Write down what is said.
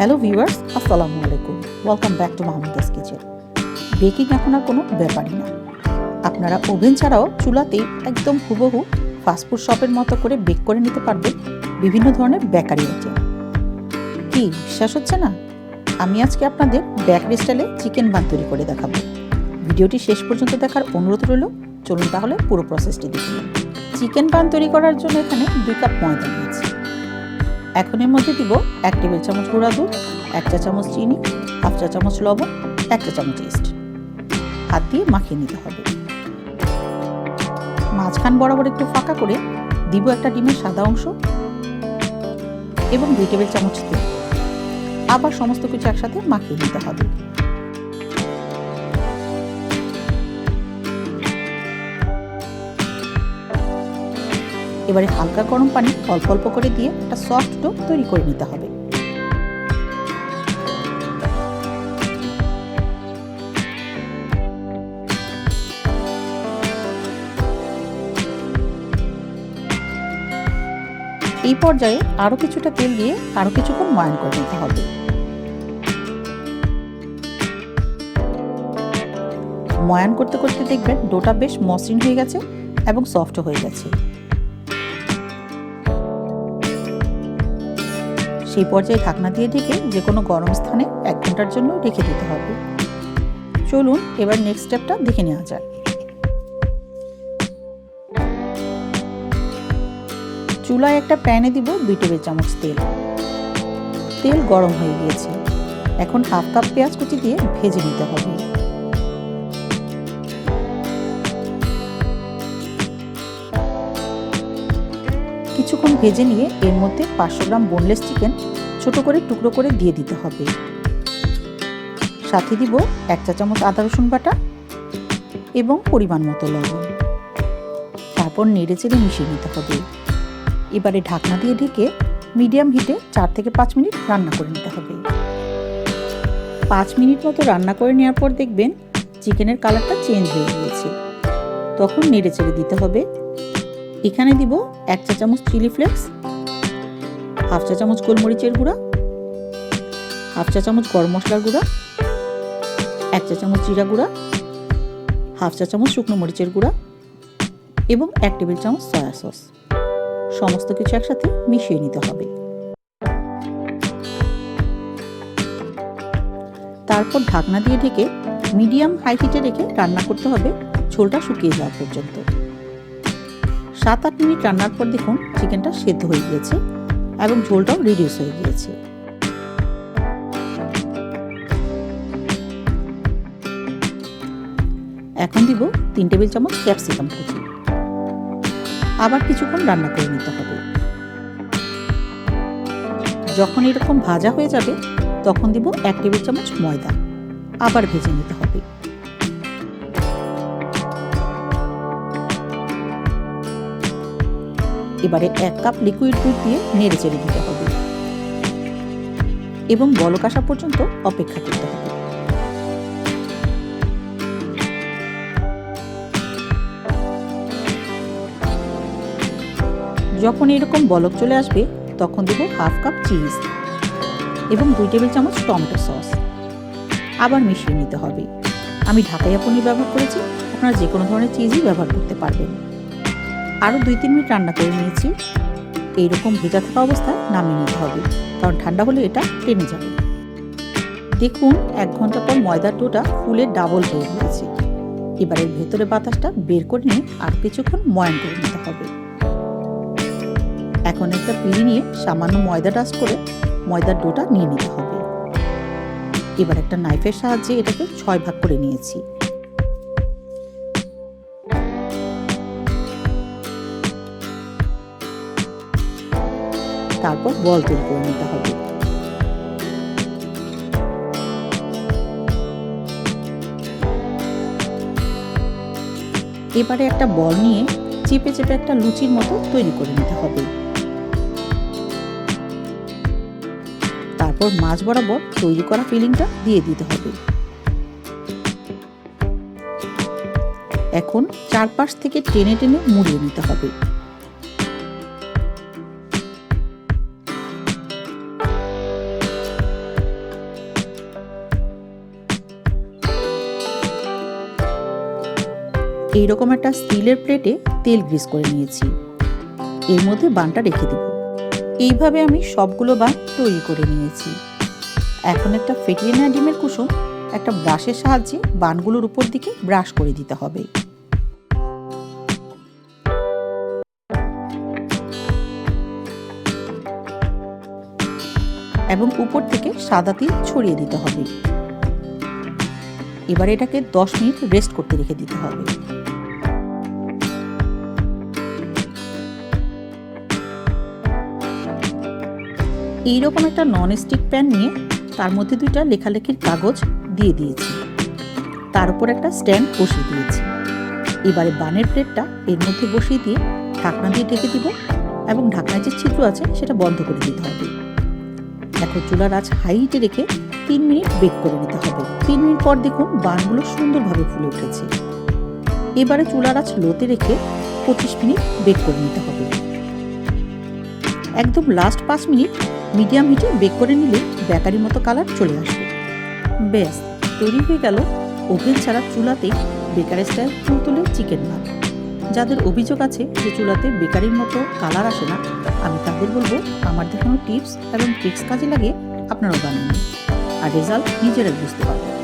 Hello viewers, আসসালামু আলাইকুম। Welcome back to Mahmuda's kitchen baking এখন আর কোনো ব্যাপারই না। আপনারা ওভেন ছাড়াও চুলাতেই একদম হুবহু ফাস্টফুড শপের মতো করে বেক করে নিতে পারবেন বিভিন্ন ধরনের বেকারি আইটেম কি, বিশ্বাস হচ্ছে না? আমি আজকে আপনাদের বেকারি স্টাইলে চিকেন বান তৈরি করে দেখাবো। ভিডিওটি শেষ পর্যন্ত দেখার অনুরোধ রইল, চলুন তাহলে পুরো প্রসেসটি দেখে নিন চিকেন বান তৈরি করার জন্য এখানে দুই কাপ ময়দা নিয়েছি। এখন এর মধ্যে দিব এক টেবিল চামচ গুঁড়া দুধ, এক চা চামচ চিনি, হাফ চা চামচ লবণ, এক চা চামচ ইস্ট। হাত দিয়ে মাখিয়ে নিতে হবে। মাঝখান বরাবর একটু ফাঁকা করে দিব একটা ডিমের সাদা অংশ এবং দুই টেবিল চামচ তেল। আবার সমস্ত কিছু একসাথে মাখিয়ে নিতে হবে। এবারে হালকা গরম পানি অল্প অল্প করে দিয়ে একটা সফট ডো তৈরি করে নিতে হবে। এই পর্যায়ে আরও কিছুটা তেল দিয়ে আরও কিছুক্ষণ ময়ান করে নিতে হবে। ময়ান করতে করতে দেখবেন ডোটা বেশ মসৃণ হয়ে গেছে এবং সফট হয়ে গেছে। সেই পর্যায়ে ঢাকনা দিয়ে ঢেকে যে কোনো গরম স্থানে এক ঘণ্টার জন্য রেখে দিতে হবে। চলুন এবার নেক্সট স্টেপটা দেখে নেওয়া যাক। চুলায় একটা প্যানে দিব দুই টেবিল চামচ তেল। তেল গরম হয়ে গিয়েছে। এখন হাফ কাপ পেঁয়াজ কুচি দিয়ে ভেজে নিতে হবে। কিছুক্ষণ ভেজে নিয়ে এর মধ্যে পাঁচশো গ্রাম বোনলেস চিকেন ছোট করে টুকরো করে দিয়ে দিতে হবে। সাথে দিব এক চা চামচ আদা রসুন বাটা এবং পরিমাণ মতো লবণ। তারপর নেড়ে চেড়ে মিশিয়ে নিতে হবে। এবারে ঢাকনা দিয়ে ঢেকে মিডিয়াম হিটে চার থেকে পাঁচ মিনিট রান্না করে নিতে হবে। পাঁচ মিনিট মতো রান্না করে নেওয়ার পর দেখবেন চিকেনের কালারটা চেঞ্জ হয়ে গিয়েছে। তখন নেড়ে চেড়ে দিতে হবে এখানে দিব এক চা চামচ চিলি ফ্লেক্স, হাফ চা চামচ গোলমরিচের গুঁড়া, হাফ চা চামচ গরম মশলার গুঁড়া, এক চা চামচ জিরা গুঁড়া, হাফ চা চামচ শুকনো মরিচের গুঁড়া এবং এক টেবিল চামচ সয়া সস। সমস্ত কিছু একসাথে মিশিয়ে নিতে হবে। তারপর ঢাকনা দিয়ে ঢেকে মিডিয়াম হাই হিটে রেখে রান্না করতে হবে ঝোলটা শুকিয়ে যাওয়া পর্যন্ত। সাত আট মিনিট রান্নার পর দেখুন চিকেনটা সেদ্ধ হয়ে গিয়েছে এবং ঝোলটাও রিডিউস হয়ে গিয়েছে। এখন দিব তিন টেবিল চামচ ক্যাপসিকাম কুচি। আবার কিছুক্ষণ রান্না করে নিতে হবে। যখন এরকম ভাজা হয়ে যাবে, তখন দিব এক টেবিল চামচ ময়দা। আবার ভেজে নিতে হবে। এবারে এক কাপ লিকুইড দুধ দিয়ে নেড়ে চেড়ে দিতে হবে। এবং বলক আসা পর্যন্ত অপেক্ষা করতে হবে। যখন এরকম বলক চলে আসবে, তখন দেবো হাফ কাপ চিজ এবং দুই টেবিল চামচ টমেটো সস। আবার মিশিয়ে নিতে হবে। আমি ঢাকাইয়া পনির ব্যবহার করেছি, আপনারা যে কোনো ধরনের চিজই ব্যবহার করতে পারবেন। আরও দুই, তিন মিনিট রান্না করে নিয়েছি। এইরকম ভেজা থাকা অবস্থায় নামিয়ে নিতে হবে, কারণ ঠান্ডা হলে এটা টেনে যাবে। দেখুন, এক ঘণ্টা পর ময়দার ডোটা ফুলে ডাবল হয়ে গিয়েছে। এবার ভেতরে বাতাসটা বের করে নিয়ে আর কিছুক্ষণ ময়ান করে নিতে হবে। এখন একটা পিড়ি নিয়ে সামান্য ময়দা ডাস্ট করে ময়দার ডোটা নিয়ে নিতে হবে। এবার একটা নাইফের সাহায্যে এটাকে ছয় ভাগ করে নিয়েছি। তারপর বল তৈরি করে নিতে হবে। এবারে একটা বল নিয়ে চেপে চেপে একটা লুচির মতো তৈরি করে নিতে হবে। তারপর মাছ বরাবর তৈরি করা ফিলিংটা দিয়ে দিতে হবে। এখন চারপাশ থেকে টেনে টেনে মুড়িয়ে নিতে হবে। এইরকম একটা স্টিলের প্লেটে তেল গ্রিস করে নিয়েছি। এর মধ্যে বানটা রেখে দেব। এইভাবে আমি সবগুলো বান তৈরি করে নিয়েছি। এখন একটা ফেটিয়ে নেওয়া ডিমের কুসুম একটা ব্রাশের সাহায্যে বানগুলোর উপর দিকে ব্রাশ করে দিতে হবে। এবং উপর থেকে সাদা তিল ছড়িয়ে দিতে হবে। এবার এটাকে দশ মিনিট রেস্ট করতে রেখে দিতে হবে। এইরকম একটা নন স্টিক প্যান নিয়ে তার মধ্যে দুইটা লেখালেখির কাগজ দিয়ে দিয়েছি। তার উপর একটা স্ট্যান্ড বসিয়ে দিয়েছি। এবারে বানের প্লেটটা এর মধ্যে বসিয়ে দিয়ে ঢাকনা দিয়ে ঢেকে দিব এবং ঢাকনায় যে ছিদ্র আছে সেটা বন্ধ করে দিতে হবে। এখন চুলার আঁচ হাইটে রেখে তিন মিনিট বেক করে নিতে হবে। তিন মিনিট পর দেখুন বানগুলো সুন্দরভাবে ফুলে উঠেছে। এবারে চুলার আঁচ লোতে রেখে পঁচিশ মিনিট বেক করে নিতে হবে। একদম লাস্ট পাঁচ মিনিট মিডিয়াম হিটে বেক করে নিলে বেকারির মতো কালার চলে আসবে। ব্যাস, তৈরি হয়ে গেল ওভেন ছাড়া চুলাতে বেকারের স্টাইল তুলতুলে চিকেন ভাত। যাদের অভিযোগ আছে যে চুলাতে বেকারির মতো কালার আসে না, আমি তাদের বলব আমার দেখানো টিপস এবং ট্রিক্স কাজে লাগে আপনারাও বানান আর রেজাল্ট নিজেরাই বুঝতে পারবেন।